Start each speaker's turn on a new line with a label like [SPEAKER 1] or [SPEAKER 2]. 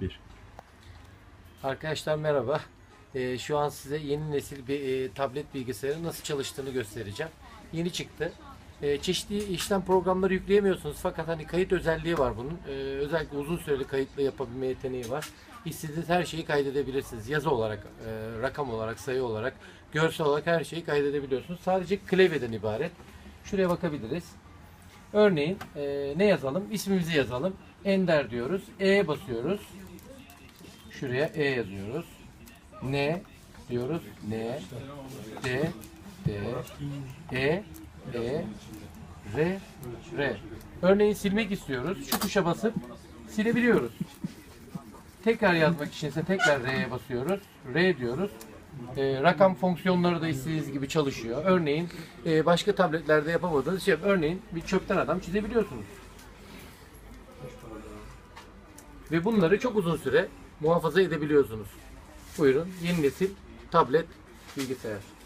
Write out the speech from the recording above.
[SPEAKER 1] Bir.
[SPEAKER 2] Arkadaşlar merhaba. Ee, şu an size yeni nesil bir e, tablet bilgisayarın nasıl çalıştığını göstereceğim. Yeni çıktı. Ee, çeşitli işlem programları yükleyemiyorsunuz fakat hani kayıt özelliği var bunun. Ee, özellikle uzun süreli kayıtlı yapabilme yeteneği var. İstediğiniz her şeyi kaydedebilirsiniz. Yazı olarak, e, rakam olarak, sayı olarak, görsel olarak her şeyi kaydedebiliyorsunuz. Sadece klavyeden ibaret. Şuraya bakabiliriz. Örneğin e, ne yazalım? İsmimizi yazalım. Ender diyoruz. E basıyoruz. Şuraya E yazıyoruz. N diyoruz. N D D E E R R. Örneğin silmek istiyoruz. Şu tuşa basıp silebiliyoruz. Tekrar yazmak için ise tekrar R'ye basıyoruz. R diyoruz. Ee, rakam fonksiyonları da istediğiniz gibi çalışıyor. Örneğin e, başka tabletlerde yapamadığınız şey, örneğin bir çöpten adam çizebiliyorsunuz. Ve bunları çok uzun süre muhafaza edebiliyorsunuz. Buyurun yeni nesil tablet bilgisayar.